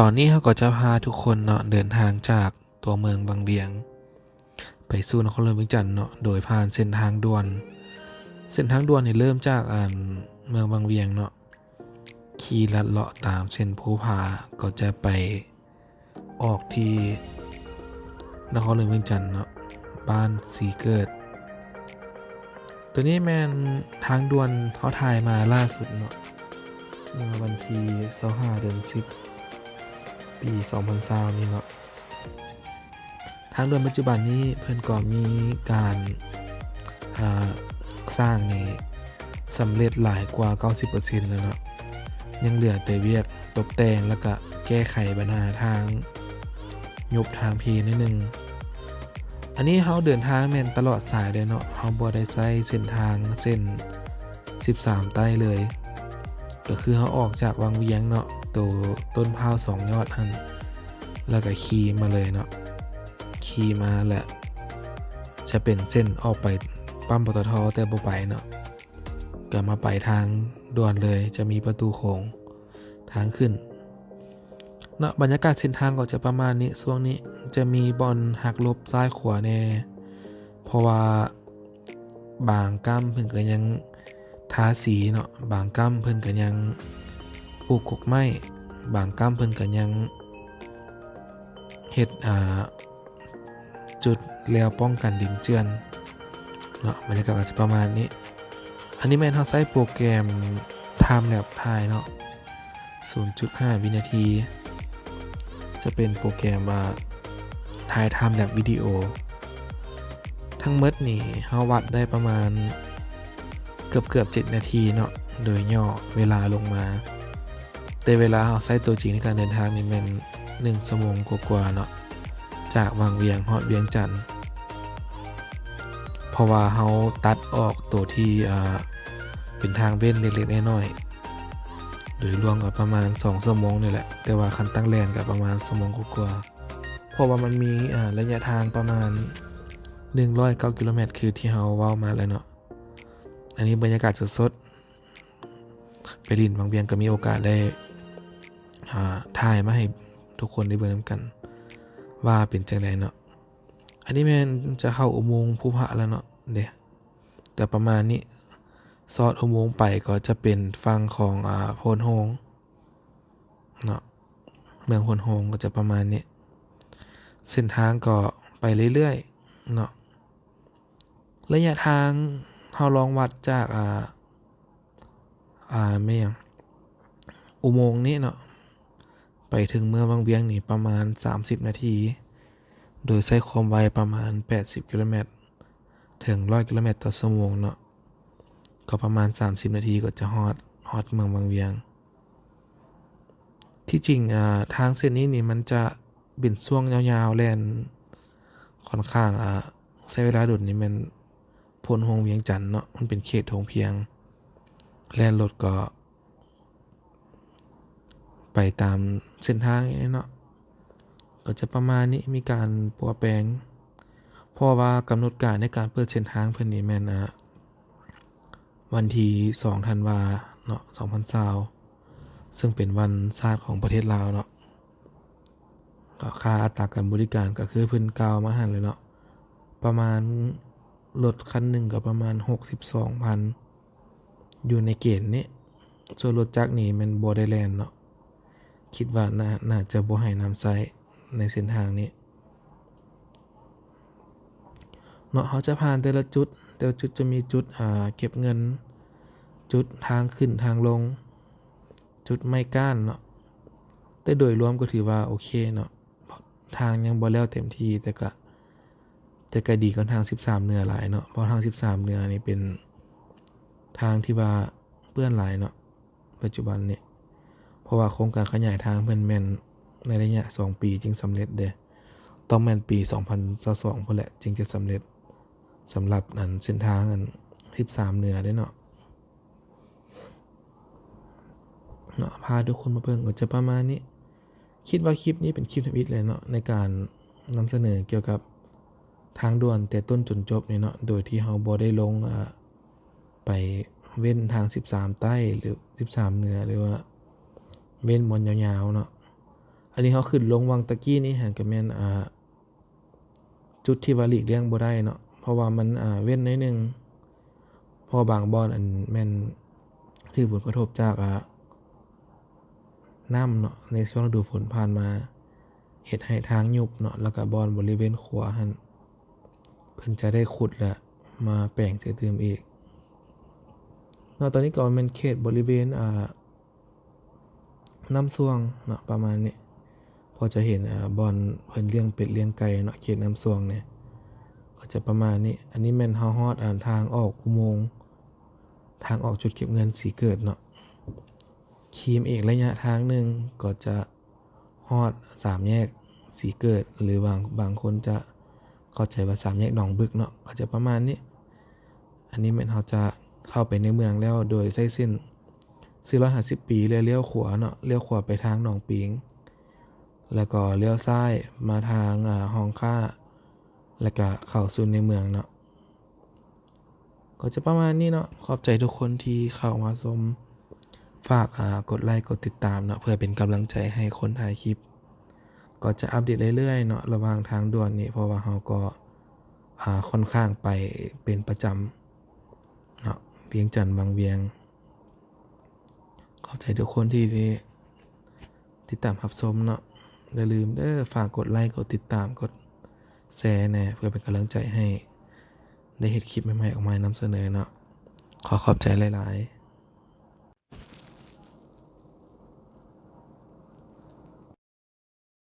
ตอนนี้เขาก็จะพาทุกคนเนาะเดินทางจากตัวเมืองบางเบียง ไปสู่นครหลวงเวียงจันทน์เนาะโดยผ่านเส้นทางด่วน เส้นทางด่วนเนี่ยเริ่มจากอ่านเมืองบางเวียงเนาะขี่ลัดเลาะตามเส้นภูผาก็จะไปออกที่นครหลวงเวียงจันทน์เนาะบ้านสีเกิด ตัวนี้แมนทางด่วนเขาถ่ายมาล่าสุดเนาะเมื่อวันที่25เดือน10 ปี2020นี่เนาะทางด่วนปัจจุบันนี้เพื่อนก็มีการาสร้างนี่สำเร็จหลายกว่า 90%แล้วเนาะยังเหลือแต่เวียกตกแต่งแล้วก็แก้ไขปัญหาทางยุบทางพีนิดนึง อันนี้เขาเดินทางแม่นตลอดสายเลยเนาะเขาบ่ได้ใช้เส้นทางเส้น 13 ใต้เลย ก็คือเขาออกจากวังเวียงเนาะ ตัวต้นพร้าวสองยอดหัน แล้วก็ขีมาเลยเนาะขีมาแหละ จะเป็นเส้นออกไปปั๊มปตทแต่บ่ไปเนาะก็มาไปทางด่วนเลยจะมีประตูโขงทางขึ้นเนาะบรรยากาศเส้นทางก็จะประมาณนี้ช่วงนี้จะมีบอลหักลบซ้ายขวาแน่เพราะว่าบางกั้มเพิ่นก็ยังทาสีเนาะบางกั้มเพิ่นก็ยัง ปลูกกกไม้บางกั้มเพิ่นก็ยังเฮ็ดอ่าจุดแล้วป้องกันดินเจือนเนาะบรรยากาศก็จะประมาณนี้ อันนี้แม่นเขาใช้โปรแกรม Time Lapse ถ่ายเนาะ0.5 วินาที จะเป็นโปรแกรมว่าถ่าย Time Lapse วิดีโอ ทั้งหมดนี่เฮาวัดได้ประมาณเกือบเกือบ7นาทีเนาะโดยย่อเวลาลงมา แต่เวลาเฮาใช้ตัวจริงในการเดินทางนี่มัน1ชั่วโมงกว่าๆเนาะจากวังเวียงฮอดเวียงจันทน์เพราะว่าเฮาตัดออกตัวที่อ่าเป็นทางเว้นเล็กๆน้อยๆโดยรวมก็ประมาณ2ชั่วโมงนี่แหละ แต่ว่าคันตั้งแลนก็ประมาณชั่วโมงกว่าๆเพราะว่ามันมีระยะทางประมาณ109กิโลเมตรคือที่เฮาว้ามาแล้วเนาะอันนี้บรรยากาศสดๆไปลินบางเบียงก็มีโอกาสได้ อ่าถ่ายมาให้ทุกคนได้เบิ่งนำกัน ว่าเป็นจังไดเนาะอันนี้แม่นจะเข้าอุโมงค์ภูพระแล้วเนาะเดี๋ยวจะประมาณนี้ซอดอุโมงค์ไปก็จะเป็นฝั่งของอ่าโพนโฮงเนาะเมืองโพนโฮงก็จะประมาณนี้เส้นทางก็ไปเรื่อยๆเนาะระยะทางเราลองวัดจากอ่าอ่าไม่ยังอุโมงค์นี้เนาะ ไปถึงเมืองบางเวียงนี่ประมาณ 30 นาที โดยใช้ความไวประมาณ 80 กิโลเมตร ถึง 100 กิโลเมตรต่อชั่วโมงเนาะ ก็ประมาณ 30 นาทีก็จะฮอดฮอดเมืองบางเวียง ที่จริงอ่าทางเส้นนี้นี่มันจะเป็นช่วงยาวๆแล่นค่อนข้างอ่าใช้เวลาดุดนี่มันพลโฮงเวียงจันทน์เนาะ มันเป็นเขตโฮงเพียง แล่นรถก็ ไปตามเส้นทางนี้เนาะก็จะประมาณนี้มีการปัวแปลงเพราะว่ากำหนดการในการเปิดเส้นทางเพิ่นนี่แม่นะวันที่2ธันวาเนาะ2020ซึ่งเป็นวันชาติของประเทศลาวเนาะก็ค่าอัตราการบริการก็คือเพิ่นกล่าวมาหันเลยเนาะประมาณรถคันหนึ่งก็ประมาณ 62,000 อยู่ในเกณฑ์นี้ส่วนรถจักรนี่มันบ่ได้แลนเนาะ คิดว่าน่าน่าจะบ่ให้นำใช้ในเส้นทางนี้เนาะเขาจะผ่านแต่ละจุด แต่ละจุดจะมีจุดอ่าเก็บเงิน จุดทางขึ้นทางลง จุดไม่ก้านเนาะแต่โดยรวมก็ถือว่าโอเคเนาะทางยังบ่แล้วเต็มที่แต่ก็แต่ก็ดีกว่าทาง 13 เนือหลายเนาะเพราะทาง 13 เนือนี่เป็นทางที่ว่าเปื้อนหลายเนาะปัจจุบันเนี้ เพราะว่าโครงการขยายทางเพิ่อนแม่นในระยะ2ปีจึงสำเร็จเด้ต้องแม่นปี 2022พุ่นแหละจึงจะสำเร็จสำหรับอันเส้นทางอัน13เหนือเด้เนาะเนาะพาทุกคนมาเบิ่งก็จะประมาณนี้ คิดว่าคลิปนี้เป็นคลิปทวิตเลยเนาะในการนำเสนอเกี่ยวกับทางด่วนแต่ต้นจนจบนี่เนาะโดยที่เฮาบ่ได้ลงอ่าไปเว้นทาง 13 ใต้หรือ 13 เหนือหรือว่า เว้นบนยาวๆเนาะ อันนี้เขาขึ้นลงวังตะกี้นี่หันกับแม่นอ่าจุดที่ว่าหลีกเลี่ยงบ่ได้เนาะ เพราะว่ามันอ่าเว้นน้อยนึง พอบางบอนอันแม่นถือผลกระทบจากอ่าน้ำเนาะในช่วงฤดูฝนผ่านมาเฮ็ดให้ทางยุบเนาะแล้วก็บอนบริเวณขวาหันเพิ่นจะได้ขุดและมาแปลงใจเติมอีกเนาะตอนนี้ก็แม่นเขตบริเวณอ่า น้ำซ่วงเนาะประมาณนี้พอจะเห็นอ่าบอลเพิ่นเลี้ยงเป็ดเลี้ยงไก่เนาะเขตน้ำสวงเนี่ยก็จะประมาณนี้อันนี้แม่นเฮาฮอดอ่านทางออกอุโมงค์ทางออกจุดเก็บเงินสีเกิดเนาะคีมอีกระยะทางหนึ่งก็จะฮอดสามแยกสีเกิด หรือบางบางคนจะเข้าใจว่าสามแยกหนองบึกเนาะก็จะประมาณนี้ อันนี้แม่นเฮาจะเข้าไปในเมืองแล้วโดยใช้เส้น 450 ปีเลยเลี้ยวขวาเนาะเลี้ยวขวาไปทางหนองปิง แล้วก็เลี้ยวซ้ายมาทางอ่าห้องค่า แล้วก็เข้าสู่ในเมืองเนาะก็จะประมาณนี้เนาะขอบใจทุกคนที่เข้ามาชมฝากกดไลค์กดติดตามเนาะเพื่อเป็นกำลังใจให้คนถ่ายคลิป ก็จะอัปเดตเรื่อยๆเนาะระหว่างทางด่วนนี่เพราะว่าเราก็ค่อนข้างไปเป็นประจำเนาะเวียงจันทน์บางเวียง ขอบใจทุกคนที่ติดตามรับชมเนาะอย่าลืมเด้อฝากกดไลค์กดติดตามกดแชร์แน่เพื่อเป็นกำลังใจให้ ได้เห็นคลิปใหม่ๆออกมานำเสนอเนาะขอขอบใจหลาย ๆ